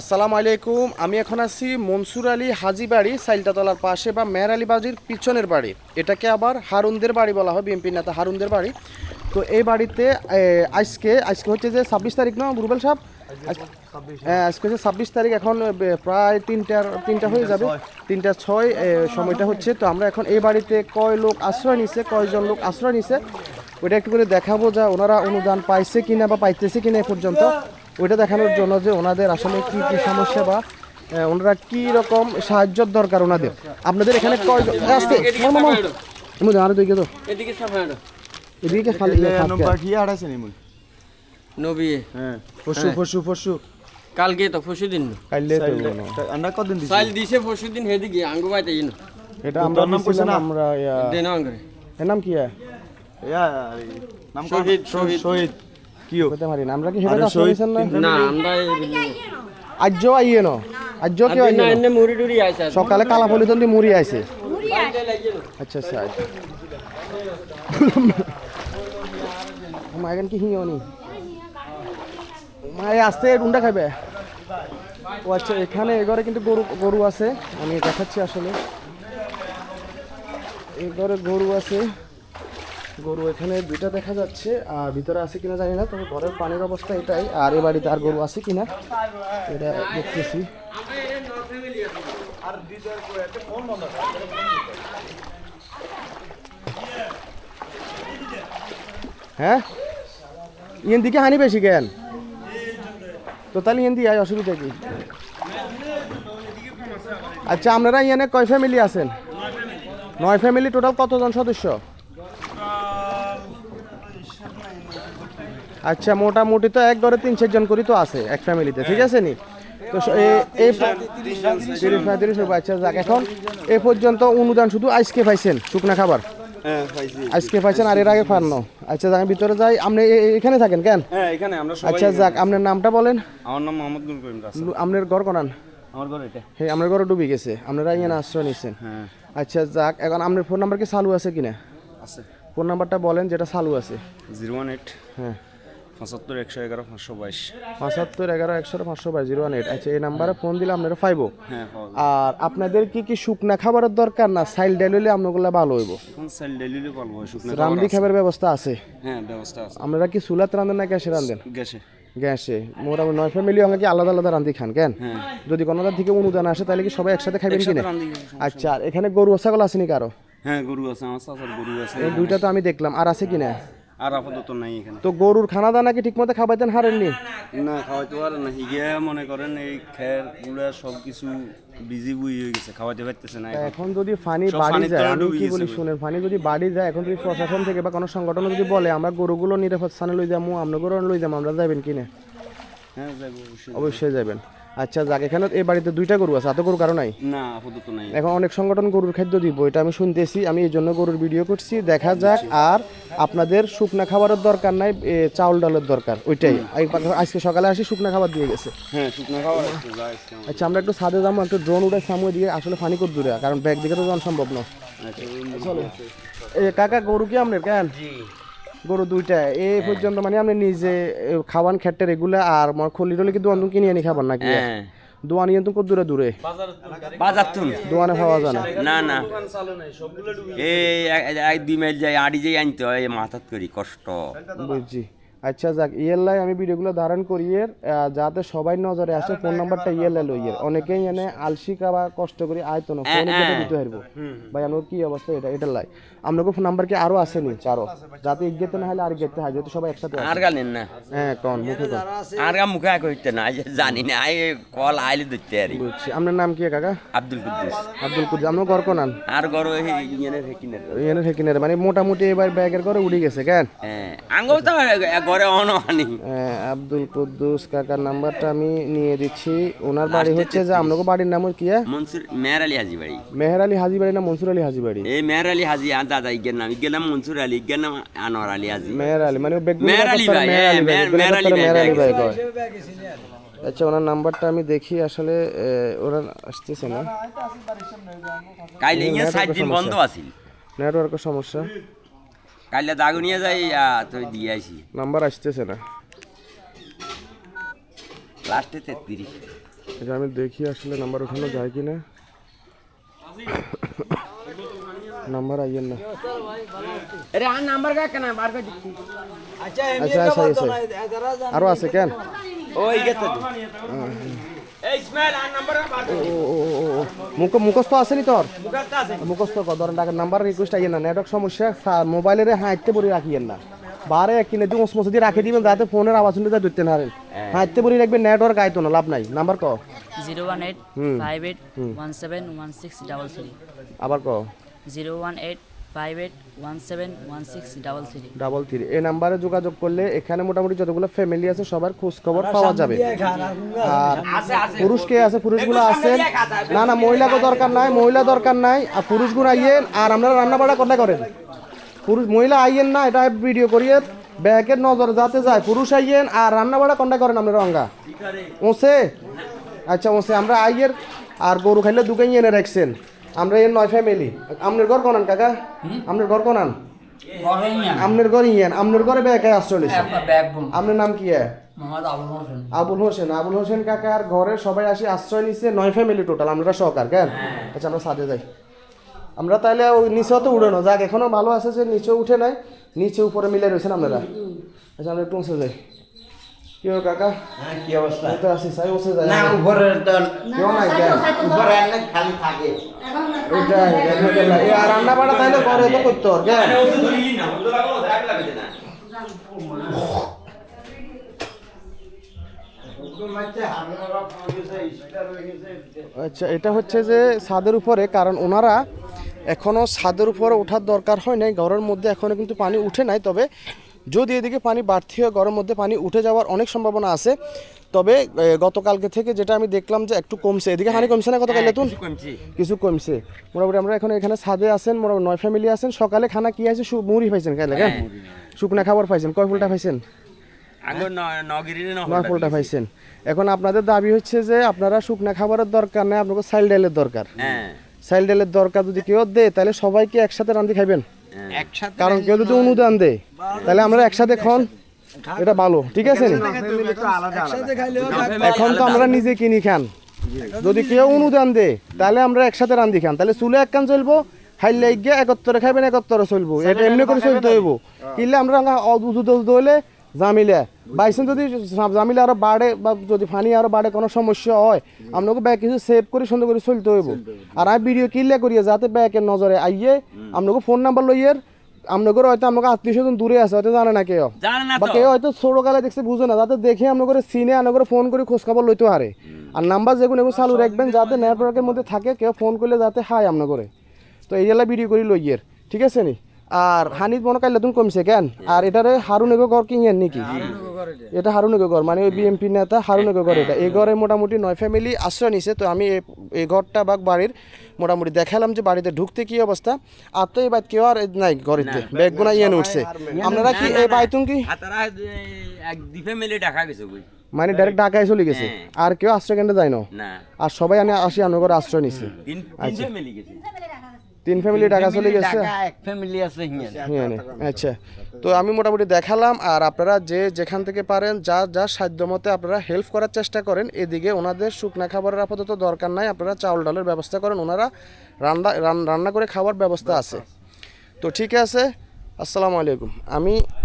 আসসালামু আলাইকুম আমি এখন আছি মনসুর আলী হাজি বাড়ি সাইলটাতলার পাশে বা মেয়ের আলী বাজির পিছনের বাড়ি। এটাকে আবার হারুনদের বাড়ি বলা হয় বিএনপি নেতা হারুনদের বাড়ি। তো এই বাড়িতে আজকে আজকে হচ্ছে যে ছাব্বিশ তারিখ না রুবেল সাহেব? হ্যাঁ। আজকে হচ্ছে ছাব্বিশ তারিখ এখন প্রায় তিনটার তিনটা হয়ে যাবে। তিনটা ছয়। সময়টা হচ্ছে। তো আমরা এখন এই বাড়িতে কয় লোক আশ্রয় নিছে কয়জন লোক আশ্রয় নিছে ওইটা একটু করে দেখাবো যা ওনারা অনুদান পাইছে কিনা বা পাইতেছে কিনা এ পর্যন্ত। ওইটা দেখানোর জন্য যে ওনাদের আসলে কি কি সমস্যা বা ওনারা কি রকম সাহায্যের দরকার ওনাদের। আপনাদের এখানে কয়জন? আসতে আরও দিকে তো। এদিকে খালি নবী। হ্যাঁ। পশু পশু পশু কালকে তো পরশু দিন। কাইলে তো আমরা কদিন দিছি? সাইল দিছে পরশু দিন হেদিকে আঙ্গু বাইতে ইন। এটা আমরা নাম কইছে না? আমরা দেন আঙ্গরে। এর নাম কি? ইয়া, নাম শহীদ। শহীদ। কিও? কইতে পারি না আমরা কি হেবে আরে কাজ না? না আমরা আজ্য আইয়ে ন? আজ্য কি আইয়ে না? এনে মুড়ি টুড়ি আইছে সকালে কালা পলিতন দিয়ে মুড়ি আইছে। আচ্ছা আচ্ছা মায়ের কি নি মায়ে আসতে উন্ডা খাবে ও আচ্ছা এখানে এ কিন্তু গরু গরু আছে। আমি দেখাচ্ছি আসলে। এই ঘরে গরু আছে। গরু এখানে দুইটা দেখা যাচ্ছে, আর ভিতরে আছে কিনা জানি না, তবে ঘরের পানির অবস্থা এটাই, আর এ বাড়িতে আর গরু আছে কিনা, এটা দেখতেছি। হ্যাঁ? ইয়েন দিকে হানি বেশি কেন? তো তাহলে ইয়েন দিয়ে অসুবিধা কি? আচ্ছা আপনারা ইয়ানে কয় ফ্যামিলি আছেন? নয় ফ্যামিলি টোটাল কতজন সদস্য? আচ্ছা মোটামুটি তো এক ঘরে তিন চারজন করি তো আছে এক ফ্যামিলিতে ঠিক আছে নি? তো এই তিরিশ পঁয়ত্রিশ আচ্ছা যাক এখন। এ পর্যন্ত অনুদান শুধু আজকে পাইছেন শুকনা খাবার? হ্যাঁ আজকে পাইছেন আর এর আগে পান আচ্ছা যাক আমি ভিতরে যাই। আপনি এখানে থাকেন কেন? হ্যাঁ এখানে আমরা সবাই আচ্ছা যাক আপনার নামটা বলেন। আমার নাম মোহাম্মদ করিম রাসেল। আপনার ঘর আমার এটা। হ্যাঁ আপনার ঘরে ডুবে গেছে। আপনারা ইয়ে আশ্রয় নিচ্ছেন হ্যাঁ। আচ্ছা যাক এখন আপনার ফোন নাম্বার কি চালু আছে কিনা? আছে। ফোন নাম্বারটা বলেন যেটা চালু আছে। জিরো ওয়ান এইট হ্যাঁ। পঁচাত্তর একশো এগারো পাঁচশো বাইশ। পঁচাত্তর এগারো একশো পাঁচশো বাইশ জিরো ওয়ান এইট। আচ্ছা এই নাম্বারে ফোন দিলে আপনারা পাইবো। হ্যাঁ আর আপনাদের কি কি শুকনা খাবারের দরকার না? সাইল ডাল হইলে আপনাগুলো ভালো হইব। শুকনো রান্দি খাবার ব্যবস্থা আছে। হ্যাঁ ব্যবস্থা আছে। আপনারা কি চুলাত রান্ধেন না গ্যাসে রান্ধেন গ্যাসে। গ্যাসে। মোটামুটি নয় ফ্যামিলি আমাকে আলাদা আলাদা রান্ধি খান কেন? হ্যাঁ। যদি কোনোটার থেকে অনুদান আসে তাহলে কি সবাই একসাথে খাইবেন কিনা আচ্ছা আর এখানে গরু ছাগল আসেনি কারও হ্যাঁ গরু আছে আমার গরু আছে। এই দুইটা তো আমি দেখলাম। আর আছে কিনা আর আপাতত নাই এখানে তো গরুর খানা দানা কি ঠিক মতো খাবাইতেন হারেননি না খাওয়াইতে পারে না হিগে মনে করেন এই খেরগুলা সব কিছু বিজি বুই হয়ে গেছে খাওয়াইতে পারতেছে না এখন। যদি ফানি বাড়ি যায় আমি কি বলি শুনেন ফানি যদি বাড়ি যায় এখন যদি প্রশাসন থেকে বা কোনো সংগঠন যদি বলে আমরা গরুগুলো নিরাপদ স্থানে লই যাব আমরা গরু লই যাব আমরা যাবেন কিনে হ্যাঁ যাব অবশ্যই অবশ্যই যাবেন আচ্ছা যাক এখানে এই বাড়িতে দুইটা গরু আছে এত গরু কারও নাই? না আপাতত নাই। এখন অনেক সংগঠন গরুর খাদ্য দিব এটা আমি শুনতেছি আমি এই জন্য গরুর ভিডিও করছি দেখা যাক আর আপনাদের শুকনা খাবারের দরকার নাই চাউল ডালের দরকার ওইটাই। আজকে সকালে আসি শুকনা খাবার দিয়ে গেছে। হ্যাঁ শুকনো খাবার। আচ্ছা আমরা একটু ছাদে যাব একটু ড্রোন উঠে সামনে দিয়ে আসলে ফানি করে দূরে কারণ ব্যাগ দিকে তো যাওয়া সম্ভব না। আচ্ছা। এ কাকা গরু কি আপনার কেন? গরু দুইটা এই পর্যন্ত মানে আপনি নিজে এ, খাওয়ান খেটে রেগুলা আর মর খলি টলি কি দোয়ান তুমি কিনে আনি খাবার নাকি? হ্যাঁ। দোয়ান ইয়ে তুমি কত দূরে দূরে? বাজার তুমি দোয়ানে খাওয়া যায় না। না না। এই এক- এক দুই মাইল যাই আড়ি যাই আনতে হয় মাথাত করি কষ্ট। বুঝছি। আচ্ছা যাক ইয়েলাই আমি ভিডিওগুলো ধারণ করি এর যাতে সবাই নজরে আসে ফোন নাম্বারটা ইয়েলে লই এর। অনেকেই এনে আলসিকা বা কষ্ট করে আয়তন না ফোন কেটে দিতে পারব ভাই আমার কি অবস্থা? এটা এটা লাই। আপনাকে ফোন নাম্বার কি আরও আসেনি? চারো। যাতে ইগেতে না হলে আর ইগেতে হয় যেহেতু সবাই একসাথে আছে। আর গালেন না। হ্যাঁ কন? মুখে কন? আর গা মুখে কইতে না জানি না আই কল আইলে ধরতে আরি। বুঝছি। আপনার নাম কি কাকা? আব্দুল কুদ্দুস। আব্দুল কুদ্দুস। আপনার ঘর কোনান? আর গরু ইয়ে হেকিনের এনে হেকিনের মানে মোটামুটি এবার ব্যাগের করে উড়ে গেছে কেন? হ্যাঁ আঙ্গ তো অনহানি হ্যাঁ, আব্দুল কুদ্দুস কাকার নাম্বারটা আমি নিয়ে দিচ্ছি। ওনার বাড়ি হচ্ছে যে বাড়ির নাম কি মনসুর মেহের আলী হাজি বাড়ি। মেহের আলী হাজি বাড়ি না মনসুর আলী হাজি বাড়ি। এই মেহের আলী হাজি আর দাদা ইগের নাম ইগের নাম মনসুর আলী ইগের নাম আনোয়ার আলী হাজি। মেহের আলী মানে মেহের আলী ভাই, মেহের আলী হ্যাঁ, মেহের আলী ভাই। আচ্ছা ওনার নাম্বারটা আমি দেখি আসলে ওরা আসতেছে না। কাইলে ইয়ে দিন বন্ধ আছিল। নেটওয়ার্কের সমস্যা। কাইলে দাগু নিয়ে যাই তুই দিয়ে আইসি। নাম্বার আসতেছে না। লাস্টে তেত্রিশ। এটা আমি দেখি আসলে নাম্বার উঠানো যায় কি না নাম্বার আইয়েন না। আরে আর নাম্বার কা কেন? বার করে দিচ্ছি। আচ্ছা আচ্ছা আচ্ছা আরও আছে কেন? ওই গেছে। এই ইসমাইল আর নাম্বার বার করে। ও ও ও, মুখস্থ আছে নি তোর? মুখস্থ কর ধরেন টাকার নাম্বার রিকোয়েস্ট আইয়েন না নেটওয়ার্ক সমস্যা মোবাইলের হাঁটতে পরে রাখিয়েন না। বারে এক কিনে দিয়ে ওসমস দিয়ে রাখে দিবেন যাতে ফোনের আওয়াজ শুনতে ধরতে না হারেন হাঁটতে পরে রাখবেন নেটওয়ার্ক আইতো না লাভ নাই। নাম্বার ক? Zero one eight five eight one seven one six double three. আবার ক? Zero one eight five eight one seven one six double three double three এই নাম্বারে যোগাযোগ করলে এখানে মোটামুটি যতগুলো ফ্যামিলি আছে সবার খোঁজ খবর পাওয়া যাবে। আর আছে আছে পুরুষ কে আছে? পুরুষগুলো আছেন? না না মহিলাকে দরকার নাই মহিলা দরকার নাই। আর পুরুষগুলো আইয়েন আর আপনারা রান্না বাড়া কোনটা করেন? পুরুষ মহিলা আইয়েন না এটা ভিডিও করিয়ে ব্যাগের নজর যাতে যায়। পুরুষ আইয়েন আর রান্না বাড়া কোনটা করেন আপনারা অঙ্গা ওসে? আচ্ছা ওসে আমরা আইয়ের আর গরু খাইলে দুকাই এনে রাখছেন। আমরা এর নয় ফ্যামিলি আপনার ঘর কোনান কাকা? আপনার ঘর কোনান? আপনার ঘর ইয়েন আপনার ঘরে ব্যাগে আশ্রয় নিছে আপনার নাম কি হ্যাঁ আবুল হোসেন। আবুল হোসেন। কাকার ঘরে সবাই আসি আশ্রয় নিচ্ছে নয় ফ্যামিলি টোটাল আমরা সহকার কেন? আচ্ছা আমরা সাজে যাই। আমরা তাহলে ওই নিচেও তো উড়ানো যাক এখনও ভালো আছে যে নিচে উঠে নাই নিচে উপরে মিলে রয়েছেন আপনারা। আচ্ছা আমরা একটু উঁচে যাই। কি কাকা? কি অবস্থা? উপরে কেউ নাই উপরে খালি থাকে। আর রান্না তো করতে হবে আচ্ছা এটা হচ্ছে যে ছাদের উপরে, কারণ ওনারা এখনও ছাদের উপরে ওঠার দরকার হয় নাই, ঘরের মধ্যে এখনও কিন্তু পানি উঠে নাই, তবে যদি এদিকে পানি বাড়তি হয়, ঘরের মধ্যে পানি উঠে যাওয়ার অনেক সম্ভাবনা আছে। তবে গতকালকে থেকে যেটা আমি দেখলাম যে একটু কমছে। এদিকে হানি কমছে না গতকাল নতুন? কিছু কমছে। মোটামুটি আমরা এখন এখানে ছাদে আছেন মোটামুটি নয় ফ্যামিলি আছেন। সকালে খানা কি আছে? মুড়ি পাইছেন খাইলে কেন শুকনা খাবার পাইছেন। কয় ফুলটা পাইছেন? আগে নগরীর নয় ফুলটা পাইছেন। এখন আপনাদের দাবি হচ্ছে যে আপনারা শুকনা খাবারের দরকার নেই আপনাকে সাইল ডালের দরকার। হ্যাঁ। সাইল ডালের দরকার যদি কেউ দেয় তাহলে সবাইকে একসাথে রান্ধি খাইবেন। কারণ কেউ যদি অনুদান দেয় তাহলে আমরা একসাথে খন এটা ভালো ঠিক আছে? এখন তো আমরা নিজে কিনি খান। যদি কেউ অনুদান দে তাহলে আমরা একসাথে রান্ধি খান। তাহলে চুলে এক কান চলবো হাইলে গিয়ে একত্তরে খাইবেন একত্তরে চলবো। এটা এমনি করে চলতে হইব। কিনলে আমরা হইলে জামিলা। বাইসেন যদি জামিলা আরও বাড়ে বা যদি ফানি আরও বাড়ে কোনো সমস্যা হয় আপনাকে ব্যাগ কিছু সেভ করে সুন্দর করে চলতে হইব। আর আমি ভিডিও কিনলে করিয়ে যাতে ব্যাগের নজরে আইয়ে আপনাকে ফোন নাম্বার লইয়ের আপনাকে হয়তো আমাকে আত্মীয় স্বজন দূরে আছে হয়তো জানে না কেউ। বা কেউ হয়তো ছোট কালে দেখছে বুঝে না। যাতে দেখে আমনগরে সিনে আমনগরে ফোন করে খোঁজ খবর লইতে পারে। আর নাম্বার যেগুলো এগুলো চালু রাখবেন যাতে নেটওয়ার্কের মধ্যে থাকে কেউ ফোন করলে যাতে হাই আমনগরে। তো এই জেলা ভিডিও করি লইয়ের। ঠিক আছে নি? আর হানিত মনে কাইলে তুমি কমছে কেন? আর এটারে হারুন এগো ঘর কিনেন নাকি এটা। হারুন এগো ঘর মানে ওই বিএমপি নেতা হারুন এগো ঘর এটা। এই ঘরে মোটামুটি নয় ফ্যামিলি আশ্রয় নিছে তো আমি এই- ঘরটা বা বাড়ির মোটামুটি দেখালাম যে বাড়িতে ঢুকতে কি অবস্থা। আর তো এই বাড়ি কেউ আর নাই ঘরেতে ব্যাগ গুনা ইয়ে উঠছে। আপনারা কি এই বাইতুন কি? মানে ডাইরেক্ট ঢাকায় চলে গেছে। আর কেউ আশ্রয় কেন্দ্রে যায় না। না। আর সবাই আনে আসি আনগর আশ্রয় নিছে। তিন তিন ফ্যামিলি ঢাকা চলে গেছে? এক ফ্যামিলি আছে হ্যাঁ আচ্ছা তো আমি মোটামুটি দেখালাম আর আপনারা যে যেখান থেকে পারেন যা যা সাধ্য মতে আপনারা হেল্প করার চেষ্টা করেন এদিকে ওনাদের শুকনা খাবারের আপাতত দরকার নাই আপনারা চাউল ডালের ব্যবস্থা করেন ওনারা রান্না রান্না করে খাওয়ার ব্যবস্থা আছে। তো ঠিক আছে আসসালামু আলাইকুম। আমি